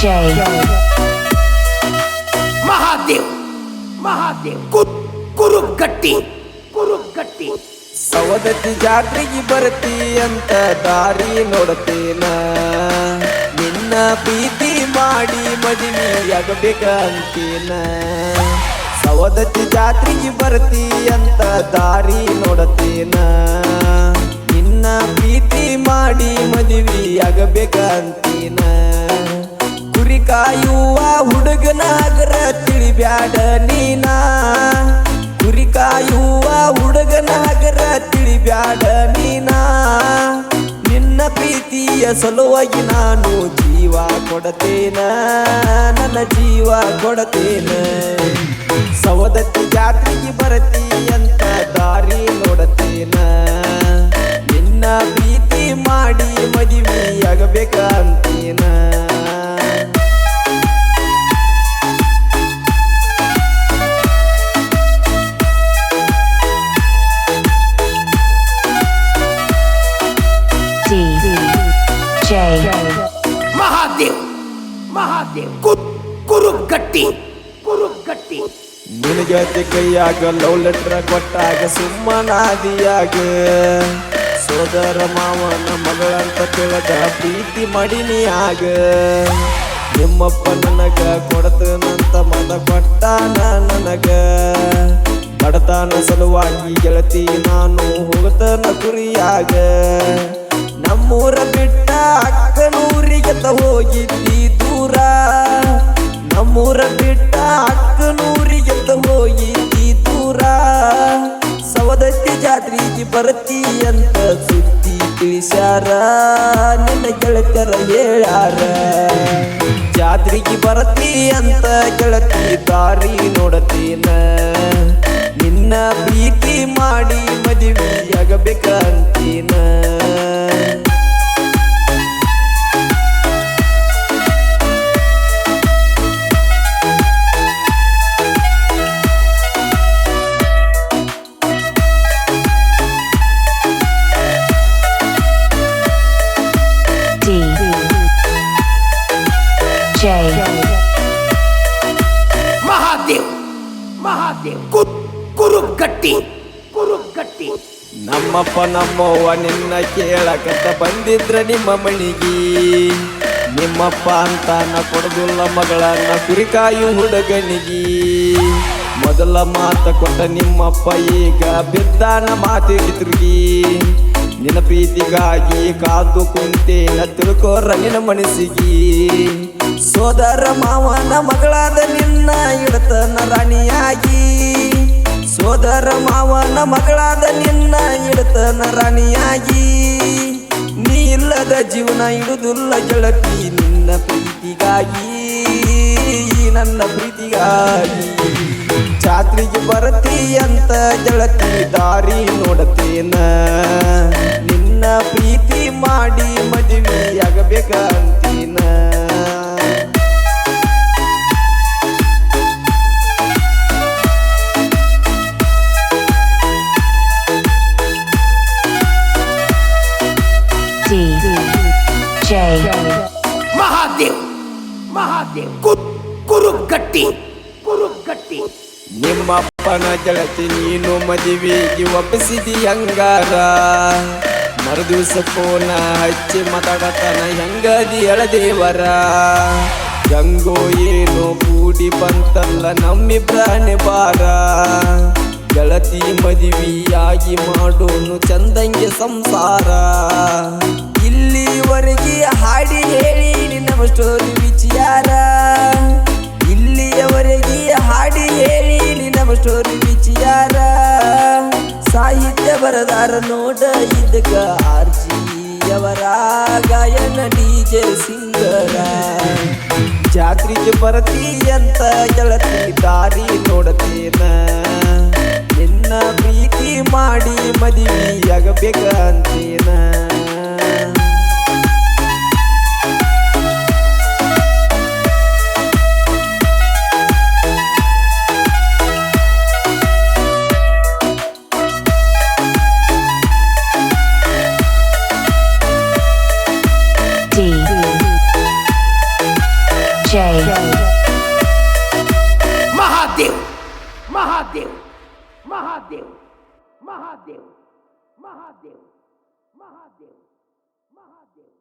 Mahadev Mahadev. Mahadev. Guru Gatti. Guru Savadatti ಜಾತ್ರೆಗೆ ಬರ್ತಿ ಅಂತ ದಾರಿ ನೋಡತೇನ ನಿನ್ನ ಪ್ರೀತಿ ಮಾಡಿ ಮದುವೆಯಾಗಬೇಕ ಅಂತೇನ ಸವದತ್ತಿ ಜಾತ್ರೆಗೆ ಬರ್ತಿ ಅಂತ ದಾರಿ ನೋಡತೇನ ನಿನ್ನ ಪ್ರೀತಿ ಮಾಡಿ ಮದುವೆಯಾಗಬೇಕ ಅಂತೇನ ಕಾಯುವ ಹುಡುಗನಾಗರ ತಿಳಿಬ್ಯಾಡ ನೀನಾ. ಕುರಿ ಕಾಯುವ ಹುಡುಗನಾಗರ ತಿಳಿಬ್ಯಾಡ ನೀನಾ. ನಿನ್ನ ಪ್ರೀತಿಯ ಸಲುವಾಗಿ ನಾನು ಜೀವ ಕೊಡತೇನ. ನನ್ನ ಜೀವ ಕೊಡತೇನ. ಸವದತ್ತಿ ಜಾತ್ರೆಗೆ ಬರತಿ ಅಂತ ದಾರಿ ಮಹಾದೇವ್. ಕು- ಕುರು ಗಟ್ಟಿ ಕುರು ಗಟ್ಟಿ ನಿನಗೆ ಕೈಯಾಗ ಲವ್ ಲೆಟ್ರ ಕೊಟ್ಟಾಗ ಸುಮ್ಮನಾದಿಯಾಗ? ಸೋದರ ಮಾವನ ಮಗಳಂತ ತಿಳಿದ ಪ್ರೀತಿ ಮಾಡಿನಿ ಆಗ ನಿಮ್ಮಪ್ಪ ನನಗ ಕೊಡತನಂತ ಮದ ಕೊಟ್ಟಾನ ನನಗ? ಬಡತನ ಸಲುವಾಗಿ ಗೆಳತಿ ನಾನು ಹೋಗತನ ಕುರಿಯಾಗ ನಮ್ಮೂರ ಬಿಟ್ಟ ಅಕ್ಕನೂರಿಗೆ ತ ಹೋಗಿದ್ದಿ ದೂರ. ನಮ್ಮೂರ ಬಿಟ್ಟ ಅಕ್ಕನೂರಿಗೆ ತ ಹೋಗಿದ್ದಿ ದೂರ. ಸವದತ್ತಿ ಜಾತ್ರೆಗೆ ಬರ್ತಿ ಅಂತ ಸುದ್ದಿ ತಿಳಿಸ್ಯಾರ. ನಿನ್ನ ಗೆಳತರ ಹೇಳ್ಯಾರ. ಜಾತ್ರೆಗೆ ಬರ್ತಿ ಅಂತ ಗೆಳತಿ ದಾರಿ ನೋಡತೀನ. ನಿನ್ನ ಪ್ರೀತಿ ಮಾಡಿ ಮದುವೆಯಾಗಬೇಕಂತೀನ D. J. ಮಹಾದೇವ್ ಮಹಾದೇವ್ ಕು- ಕುರು ಗಟ್ಟಿ ಕುರು ನಮ್ಮಪ್ಪ ನಮ್ಮವ್ವ ನಿನ್ನ ಕೇಳಕತ್ತ ಬಂದಿದ್ರ ನಿಮ್ಮ ಮಣಿಗಿ ನಿಮ್ಮಪ್ಪ ಅಂತ ನ ಕೊಡದಿಲ್ಲ ಮಗಳನ್ನ ಕುರಿಕಾಯು ಹುಡುಗನಿಗಿ. ಮೊದಲ ಮಾತ ಕೊಟ್ಟ ನಿಮ್ಮಪ್ಪ ಈಗ ಬಿದ್ದಾನ ನಿನ್ನ ಪ್ರೀತಿಗಾಗಿ ಕಾದು ಕುಂತೇನ ತಿಳ್ಕೋರ ನಿನ್ನ ಮನಸ್ಸಿಗಿ. ಸೋದರ ಮಾವನ ಮಗಳಾದ ನಿನ್ನ ಇಡತನ ರಾಣಿಯಾಗಿ. ಸೋದರ ಮಾವನ ಮಗಳಾದ ನಿನ್ನ ಇಡತನ ರಾಣಿಯಾಗಿ. ನೀ ಇಲ್ಲದ ಜೀವನ ಇಡುದುಲ್ಲ ಗೆಳತಿ, ನಿನ್ನ ಪ್ರೀತಿಗಾಗಿ ನನ್ನ ಪ್ರೀತಿಗಾಗಿ. ಜಾತ್ರೆಗೆ ಬರತಿ ಅಂತ ಗೆಳತಿ, ದಾರಿ ನೋಡತೇನ. ನಿನ್ನ ಪ್ರೀತಿ ಮಾಡಿ D ಮಹಾದೇವ್ ಮಹಾದೇವ್. ಕು- ಕುರು ಗಟ್ಟಿ ಕುರು ಗಟ್ಟಿ ನಿಮ್ಮಪ್ಪನ ಗೆಳತಿ ನೀನು ಮದುವೆಗೆ ಒಪ್ಪಿಸಿದಿ ಹಂಗಾರ ಮರುದಿವಸ ಫೋನ ಹಚ್ಚಿ ಮಾತಾಡತನ ಹೆಂಗದಿ ಎಳದೇವರ ಹೆಂಗೋ ಏನೋ ಕೂಡಿ ಬಂತಲ್ಲ ನಮ್ಮಿಬ್ರಾನೆ ಬಾರ ಗೆಳತಿ ಮದುವೆಯಾಗಿ ಮಾಡೋನು ಚಂದಂಗೆ ಸಂಸಾರ. ಇಲ್ಲಿವರೆಗೆ ಹಾಡಿ ಹೇಳಿ ನಿನ್ನ ಸ್ಟೋರಿ ವಿಚಾರ ಇಲ್ಲಿಯವರೆಗೆ ಹಾಡಿ ಹೇಳಿ ನಿನ್ನ ಸ್ಟೋರಿ ವಿಚಾರ ಸಾಹಿತ್ಯ ಬರದಾರ ನೋಡ ಇದಕ್ಕ ಆರ್ಜಿಯವರ, ಗಾಯನ ಡಿಜೆ ಸಿಂಗರ. ಜಾತ್ರೆಗೆ ಬರತಿ ಅಂತ ಗೆಳತಿ ದಾರಿ ನೋಡತೇನ. Беганцина J. J. ಮಹಾದೇವ್ ಮಹಾದೇವ್ ಮಹಾದೇವ್